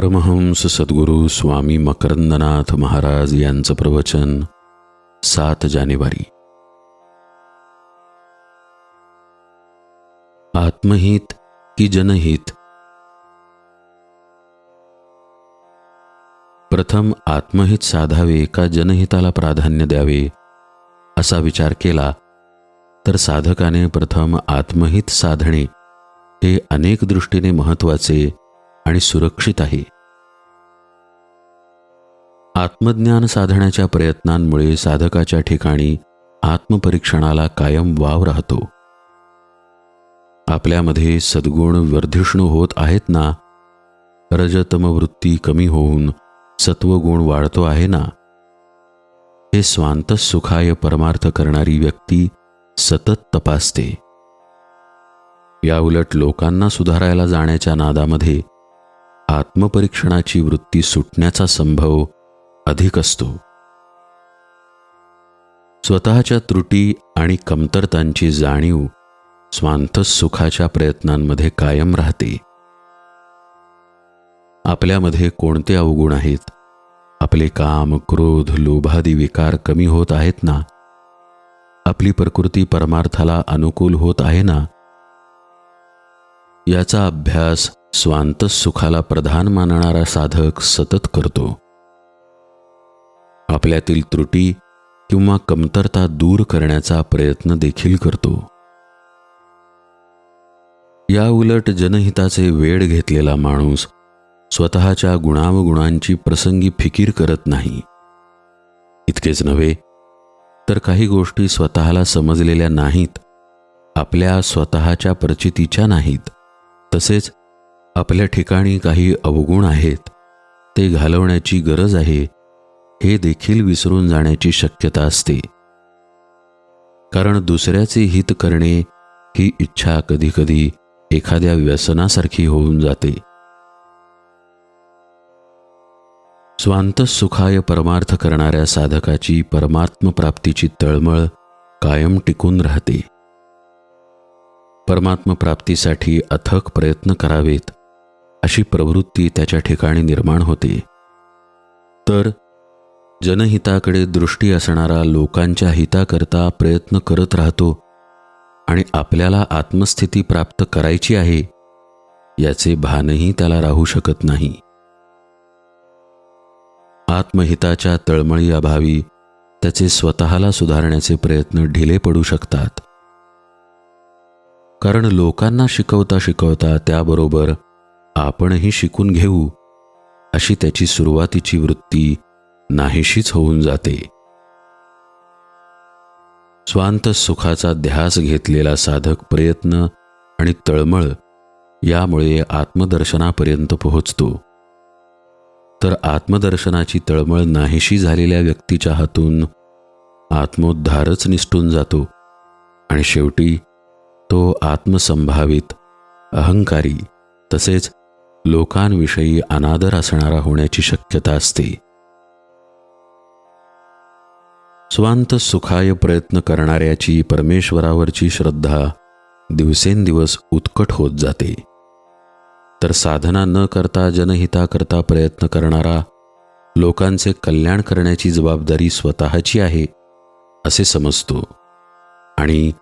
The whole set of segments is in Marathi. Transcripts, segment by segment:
परमहंस सद्गुरू स्वामी मकरंदनाथ महाराज यांचं प्रवचन सात जानेवारी. आत्महित की जनहित? प्रथम आत्महित साधावे का जनहिताला प्राधान्य द्यावे असा विचार केला तर साधकाने प्रथम आत्महित साधणे हे अनेक दृष्टीने महत्त्वाचे आणि सुरक्षित आहे. आत्मज्ञान साधण्याच्या प्रयत्नांमुळे साधकाच्या ठिकाणी आत्मपरीक्षणाला कायम वाव राहतो. आपल्यामध्ये सद्गुण वर्धिष्णू होत आहेत ना? रजतम वृत्ती कमी होऊन सत्वगुण वाढतो आहे ना? हे स्वांत सुखाय परमार्थ करणारी व्यक्ती सतत तपासते. याउलट लोकांना सुधारायला जाण्याच्या नादामध्ये आत्मपरीक्षणाची वृत्ती सुटण्याचा संभव अधिक असतो. स्वतःच्या त्रुटी आणि कमतरतांची जाणीव स्वांत सुखाच्या प्रयत्नांमध्ये कायम राहते. आपल्यामध्ये कोणते अवगुण आहेत? आपले काम क्रोध लोभादी विकार कमी होत आहेत ना? आपली प्रकृती परमार्थाला अनुकूल होत आहे ना? याचा अभ्यास स्वांत सुखाला प्रधान मानणारा साधक सतत करतो. आपल्यातील त्रुटी किंवा कमतरता दूर करण्याचा प्रयत्न देखील करतो. या उलट जनहिताचे वेळ घेतलेला माणूस स्वतःच्या गुणावगुणांची प्रसंगी फिकीर करत नाही. इतकेच नव्हे तर काही गोष्टी स्वतःला समजलेल्या नाहीत आपल्या स्वतःच्या प्रचितीच्या नाहीत तसेच आपल्या ठिकाणी काही अवगुण आहेत ते घालवण्याची गरज आहे हे देखील विसरून जाण्याची शक्यता असते. कारण दुसऱ्याचे हित करणे ही इच्छा कधीकधी एखाद्या व्यसनासारखी होऊन जाते. स्वांत सुखाय परमार्थ करणाऱ्या साधकाची परमात्मप्राप्तीची तळमळ कायम टिकून राहते. परमात्मप्राप्तीसाठी अथक प्रयत्न करावेत अशी प्रवृत्ती त्याच्या ठिकाणी निर्माण होते. तर जनहिताकडे दृष्टी असणारा लोकांच्या हिताकरता प्रयत्न करत राहतो आणि आपल्याला आत्मस्थिती प्राप्त करायची आहे याचे भानही त्याला राहू शकत नाही. आत्महिताच्या तळमळी अभावी त्याचे स्वतःला सुधारण्याचे प्रयत्न ढिले पडू शकतात. कारण लोकांना शिकवता शिकवता त्याबरोबर आपणही शिकून घेऊ अशी त्याची सुरुवातीची वृत्ती नाहीशीच होऊन जाते. स्वांत सुखाचा ध्यास घेतलेला साधक प्रयत्न आणि तळमळ यामुळे आत्मदर्शनापर्यंत पोहोचतो. तर आत्मदर्शनाची तळमळ नाहीशी झालेल्या व्यक्तीच्या हातून आत्मोद्धारच निष्ठून जातो आणि शेवटी तो आत्मसंभावित अहंकारी तसेच लोकांविषयी अनादर असणारा होण्याची शक्यता असते. स्वांत सुखाय प्रयत्न करणाऱ्याची परमेश्वरावरची श्रद्धा दिवसेंदिवस उत्कट होत जाते. तर साधना न करता जनहिताकरता प्रयत्न करणारा लोकांचे कल्याण करण्याची जबाबदारी स्वतःची आहे असे समजतो आणि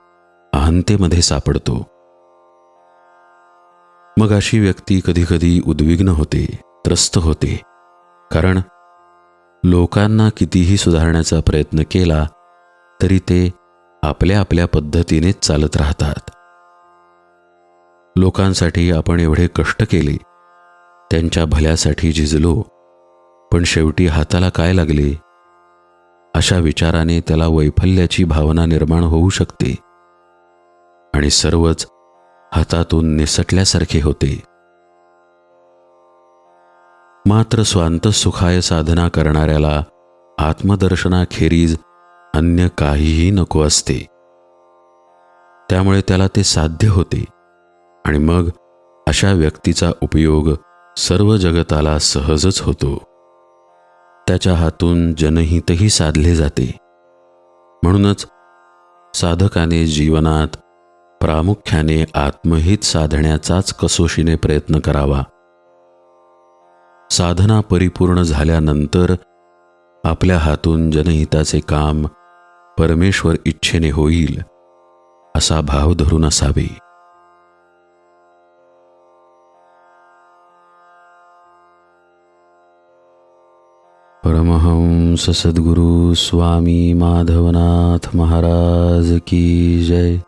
अहंतेमध्ये सापडतो. मग अशी व्यक्ती कधीकधी उद्विग्न होते त्रस्त होते. कारण लोकांना कितीही सुधारण्याचा प्रयत्न केला तरी ते आपल्या आपल्या पद्धतीनेच चालत राहतात. लोकांसाठी आपण एवढे कष्ट केले त्यांच्या भल्यासाठी झिजलो पण शेवटी हाताला काय लागले? अशा विचाराने त्याला वैफल्याची भावना निर्माण होऊ शकते. आणि सर्वच हातातून निसटल्यासारखे होते. मात्र स्वांत सुखाय साधना करणाऱ्याला आत्मदर्शनाखेरीज अन्य काहीही नको असते. त्यामुळे त्याला ते साध्य होते आणि मग अशा व्यक्तीचा उपयोग सर्व जगताला सहजच होतो. त्याच्या हातून जनहितही साधले जाते. म्हणूनच साधकाने जीवनात प्रामुख्याने आत्महित साधण्याचाच कसोशीने प्रयत्न करावा. साधना परिपूर्ण झाल्यानंतर आपल्या हातून जनहिताचे काम परमेश्वर इच्छेने होईल असा भाव धरून असावे. परमहंस सद्गुरु स्वामी माधवनाथ महाराज की जय.